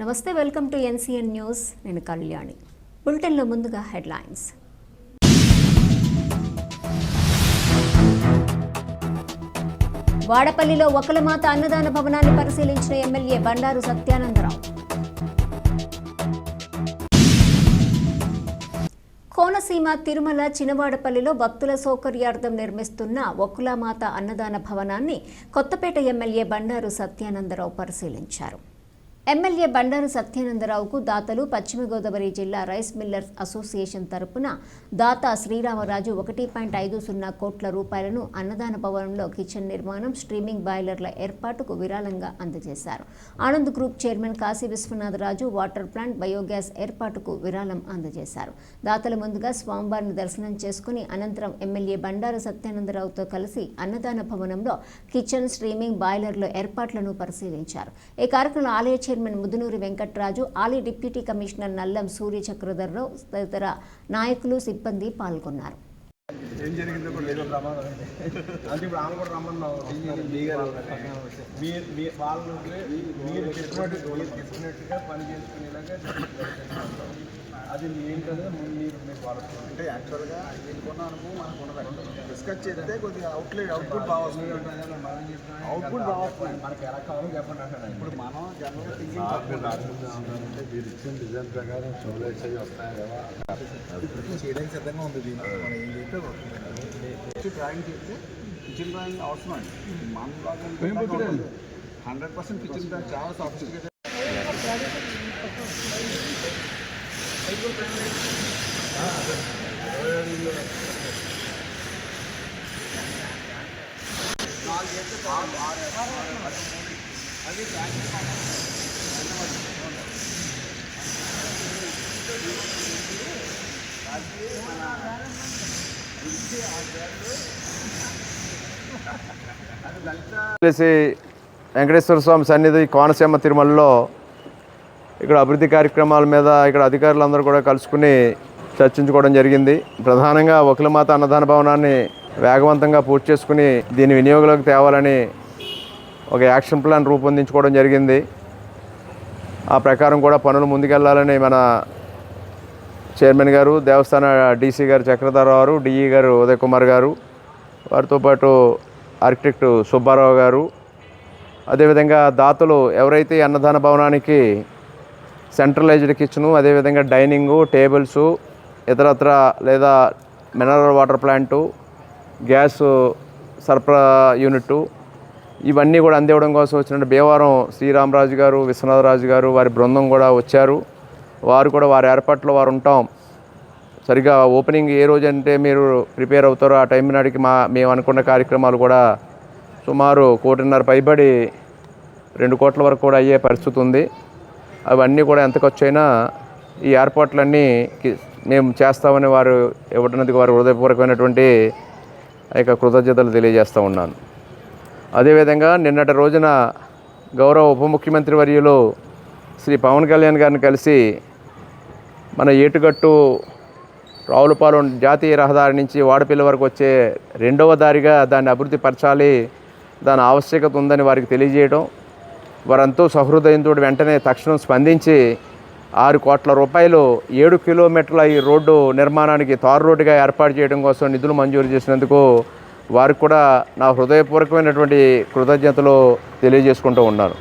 నమస్తే welcome to NCN news. నేను కళ్యాణి. బులెటిన్లో ముందుగా హెడ్లైన్స్. వాడపల్లిలో ఒకలమాత అన్నదాన భవనాన్ని పరిశీలించిన ఎమ్మెల్యే బండారు సత్యానందరావు. కోనసీమ తిరుమల చినవాడపల్లిలో భక్తుల సౌకర్యార్థం నిర్మిస్తున్న ఒకులామాత అన్నదాన భవనాన్ని కొత్తపేట ఎమ్మెల్యే బండారు సత్యానందరావు పరిశీలించారు. ఎమ్మెల్యే బండారు సత్యానందరావుకు దాతలు పశ్చిమ గోదావరి జిల్లా రైస్ మిల్లర్స్ అసోసియేషన్ తరపున దాత శ్రీరామరాజు ఒకటి పాయింట్ ఐదు సున్నా కోట్ల రూపాయలను అన్నదాన భవనంలో కిచెన్ నిర్మాణం స్ట్రీమింగ్ బాయిలర్ల ఏర్పాటుకు విరాళంగా అందజేశారు. Anand group chairman Kashi Viswanatharaju water plant biogas ఏర్పాటుకు విరాళం అందజేశారు. దాతలు ముందుగా స్వామివారిని దర్శనం చేసుకుని అనంతరం ఎమ్మెల్యే బండారు సత్యానందరావుతో కలిసి అన్నదాన భవనంలో కిచెన్ స్ట్రీమింగ్ బాయిలర్ల ఏర్పాట్లను పరిశీలించారు. ఈ కార్యక్రమంలో ఆలయ చైర్మన్ ముదునూరి వెంకట్రాజు ఆలయ డిప్యూటీ కమిషనర్ నల్లం సూర్య చక్రధర్రావు తదితర నాయకులు సిబ్బంది పాల్గొన్నారు. ఏం జరిగిందో కూడా ఏదో ప్రమాదం అంటే ఇప్పుడు ఆమె కూడా రమ్మన్నావు మీరు మీ వాళ్ళు మీరు చెప్పినట్టు మీరు చెప్పినట్టుగా పని చేసుకునేలాగా అది ఏంటంటే మీరు మీరు వాళ్ళు అంటే యాక్చువల్గా దీనికున్న అనుభవం మనకు ఉండదు. డిస్కస్ చేస్తే కొద్దిగా అవుట్లెట్ అవుట్పుట్ బాగా వస్తుంది. అవుట్పుట్ బాగా వస్తుంది. మనకి ఎలా కావాలో చెప్పండి అంటాను ఇప్పుడు మనం జనరల్గా థింకింగ్ అంటే మీరు ఇచ్చిన డిజైన్ ప్రకారం షోలైట్స్ అవి వస్తాయి కదా. చేయడానికి సిద్ధంగా ఉంది దీన్ని మనం ఏం చేస్తే డ్రాయింగ్ చేస్తే కిచెన్ డ్రాయింగ్ అవసరం అండి మన హండ్రెడ్ పర్సెంట్ కిచెన్ డ్రాయింగ్ చాలా సాఫిస్టికేటెడ్ తెలిసి వెంకటేశ్వర స్వామి సన్నిధి కోనసీమ తిరుమలలో ఇక్కడ అభివృద్ధి కార్యక్రమాల మీద ఇక్కడ అధికారులందరూ కూడా కలుసుకుని చర్చించుకోవడం జరిగింది. ప్రధానంగా ఒకలమాత అన్నదాన భవనాన్ని వేగవంతంగా పూర్తి చేసుకుని దీని వినియోగంలోకి తేవాలని ఒక యాక్షన్ ప్లాన్ రూపొందించుకోవడం జరిగింది. ఆ ప్రకారం కూడా పనులు ముందుకెళ్ళాలని మన చైర్మన్ గారు దేవస్థాన డీసీ గారు చక్రధరరావు గారు డిఈ గారు ఉదయ్ కుమార్ గారు వారితో పాటు ఆర్కిటెక్ట్ సుబ్బారావు గారు. అదేవిధంగా దాతలు ఎవరైతే అన్నదాన భవనానికి సెంట్రలైజ్డ్ కిచెను అదేవిధంగా డైనింగు టేబుల్స్ ఇతరత్ర లేదా మినరల్ వాటర్ ప్లాంటు గ్యాస్ సరఫరా యూనిట్ ఇవన్నీ కూడా అందివ్వడం కోసం వచ్చిన భీమవరం శ్రీరామరాజు గారు విశ్వనాథరాజు గారు వారి బృందం కూడా వచ్చారు. వారు కూడా వారి ఏర్పాట్లో వారు ఉంటాం. సరిగా ఓపెనింగ్ ఏ రోజు అంటే మీరు ప్రిపేర్ అవుతారో ఆ టైం నాటికి మా మేము అనుకున్న కార్యక్రమాలు కూడా సుమారు కోటిన్నర పైబడి రెండు కోట్ల వరకు కూడా అయ్యే పరిస్థితి ఉంది. అవన్నీ కూడా ఎంత ఖర్చు అయినా ఈ ఏర్పాట్లన్నీ మేము చేస్తామని వారు ఇవ్వడానికి వారు హృదయపూర్వకమైనటువంటి ఆ యొక్క కృతజ్ఞతలు తెలియజేస్తూ ఉన్నాను. అదేవిధంగా నిన్నటి రోజున గౌరవ ఉప ముఖ్యమంత్రి వర్యులు శ్రీ పవన్ కళ్యాణ్ గారిని కలిసి మన ఏటుగట్టు రావులపాలెం జాతీయ రహదారి నుంచి వాడపల్లి వరకు వచ్చే రెండవ దారిగా దాన్ని అభివృద్ధి పరచాలి దాని ఆవశ్యకత ఉందని వారికి తెలియజేయడం వారంతో సహృదయంతో వెంటనే తక్షణం స్పందించి ఆరు కోట్ల రూపాయలు ఏడు కిలోమీటర్ల ఈ రోడ్డు నిర్మాణానికి తారు రోడ్డుగా ఏర్పాటు చేయడం కోసం నిధులు మంజూరు చేసినందుకు వారికి కూడా నా హృదయపూర్వకమైనటువంటి కృతజ్ఞతలు తెలియజేసుకుంటూ ఉన్నాను.